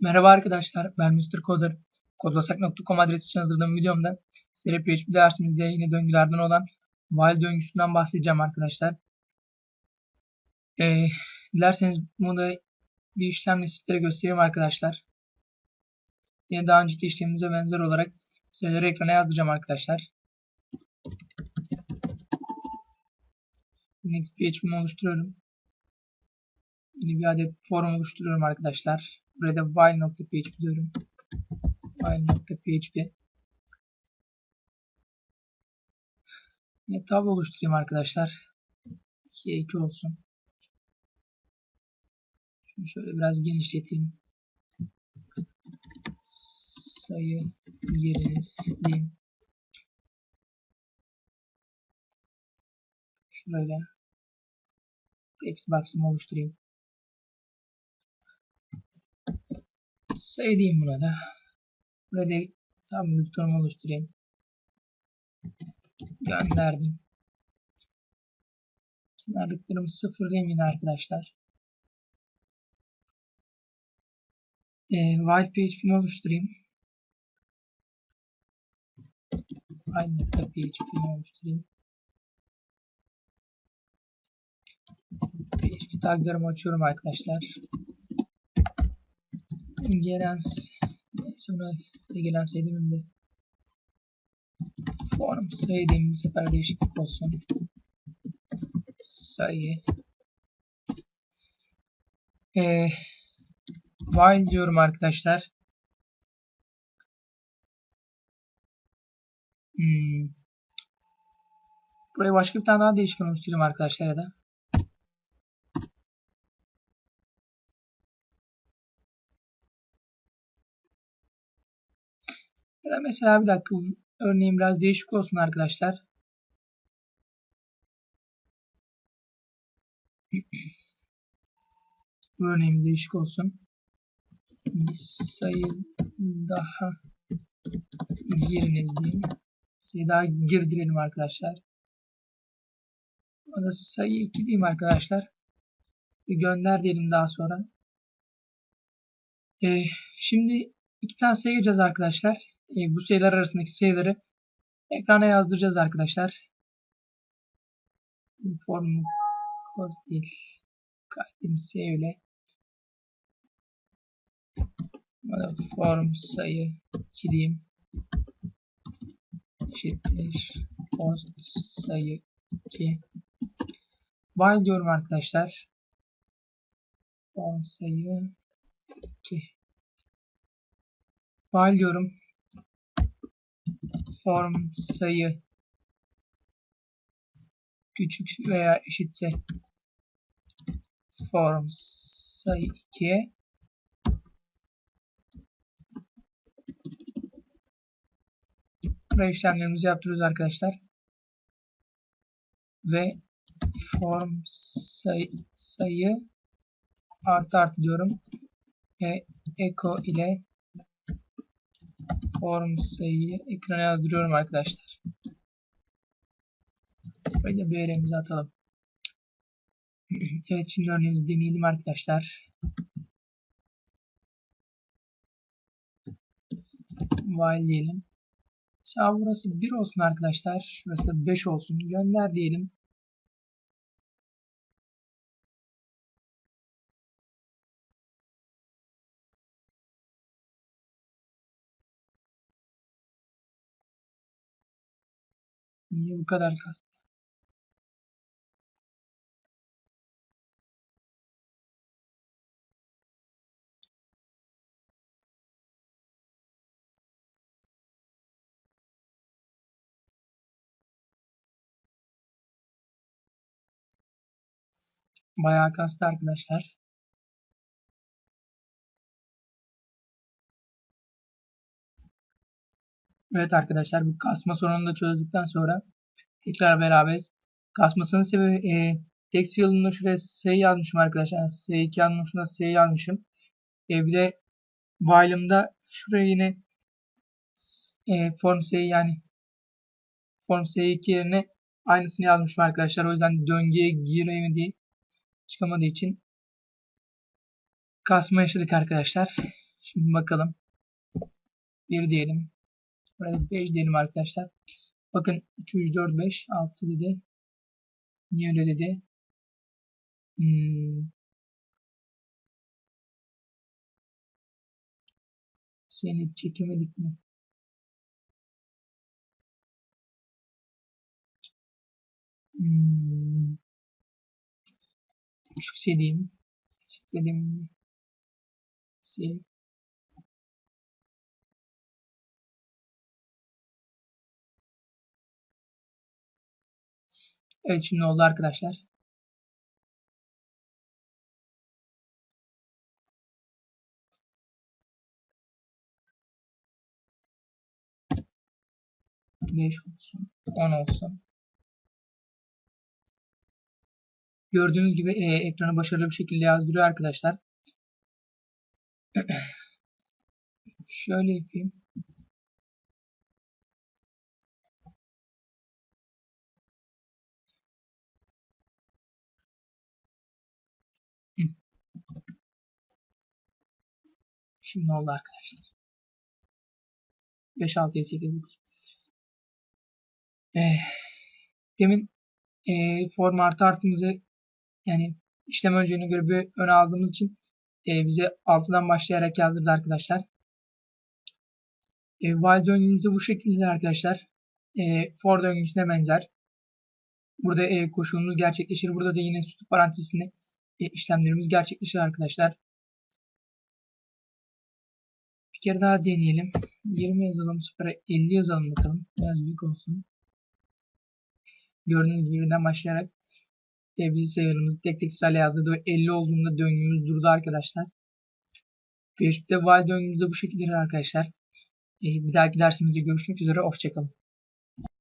Merhaba arkadaşlar, ben Mr. Coder. Kodlasak.com adresi için hazırladığım videomda sizlere PHP dersimizde yine döngülerden olan while döngüsünden bahsedeceğim arkadaşlar. Ee, dilerseniz bunu da bir işlemle sizlere göstereyim arkadaşlar. Yine daha önceki işlemimize benzer olarak sayıları ekrana yazacağım arkadaşlar. Next PHP'mi oluşturuyorum. Yine bir adet form oluşturuyorum arkadaşlar. Burada while.php diyorum. while.php Yine tablo oluşturayım arkadaşlar. 2'ye 2 olsun. Şunu şöyle biraz genişleteyim. Sayı yeriniz diyeyim. Şöyle text box'ımı oluşturayım. Diyeyim buna da. Burada tam buttonumu oluşturayım. Gönderdim. Kenarlıklarımı sıfırlayayım yine arkadaşlar. Ee, while PHP'ni oluşturayım. While.php'ni oluşturayım. PHP taglarımı açıyorum arkadaşlar. Gelen sonra gelen sayımında form sayı diyeyim bu sefer değişiklik olsun. Sayı ee, while diyorum arkadaşlar. Hmm. Buraya başka bir tane daha değişken oluşturayım arkadaşlar ya da. Ya mesela bir dakika örneğin biraz değişik olsun arkadaşlar. Bu örneğimiz değişik olsun. Bir sayı daha giriniz diyeyim. Sayı daha girdirelim arkadaşlar. Ona sayı 2 diyeyim arkadaşlar. Bir gönder diyelim daha sonra. Ee, şimdi iki tane sayı arkadaşlar. Ee, bu sayılar arasındaki sayıları ekrana yazdıracağız arkadaşlar. Form kod değil. Kaydımız öyle. Form sayı 2 diyeyim. Eşittir. Post sayı 2. While diyorum arkadaşlar. Form sayı 2. While diyorum. Form sayı küçük veya eşitse form sayı 2'ye buraya işlemlerimizi yaptırıyoruz arkadaşlar. Ve form sayı, sayı artı artı diyorum. Ve echo ile form sayıyı ekrana yazdırıyorum arkadaşlar. Böyle bir yerimize atalım. evet şimdi örneğimizi deneyelim arkadaşlar. While diyelim. Mesela burası 1 olsun arkadaşlar. Şurası da 5 olsun. Gönder diyelim. Niye bu kadar kastı? Bayağı kastı arkadaşlar. Evet arkadaşlar bu kasma sorununu da çözdükten sonra tekrar beraberiz. Kasmasının sebebi e, text field'ında şuraya S yazmışım arkadaşlar. Yani S2 yazmışım S yazmışım. E, bir de while'ımda şuraya yine e, form S yani form S2 yerine aynısını yazmışım arkadaşlar. O yüzden döngüye giremediği çıkamadığı için kasma yaşadık arkadaşlar. Şimdi bakalım. 1 diyelim. Burada 5 diyelim arkadaşlar. Bakın 2, 3, 4, 5, 6 dedi. Niye öyle dedi? Hmm. Seni çekemedik mi? Hmm. Şu istediğim. İstediğim. Save. Evet şimdi oldu arkadaşlar. Beş olsun. On olsun. Gördüğünüz gibi e, ekranı başarılı bir şekilde yazdırıyor arkadaşlar. Şöyle yapayım. Şimdi oldu arkadaşlar. 5, 6, 7, 8, 9. Ee, demin e, form artı artımızı yani işlem önceliğine göre bir öne aldığımız için e, bize altıdan başlayarak yazdırdı arkadaşlar. E, while döngümüz de bu şekilde arkadaşlar. E, for döngüsüne benzer. Burada e, koşulumuz gerçekleşir. Burada da yine sütü parantezinde e, işlemlerimiz gerçekleşir arkadaşlar. Bir kere daha deneyelim. 20 yazalım. 0'a 50 yazalım bakalım. Biraz büyük olsun. Gördüğünüz gibi başlayarak e, bizi sayılarımızı tek tek sırayla yazdırdı ve 50 olduğunda döngümüz durdu arkadaşlar. PHP'de while döngümüz de bu şekilde arkadaşlar. E, bir dahaki dersimizde görüşmek üzere. Hoşçakalın.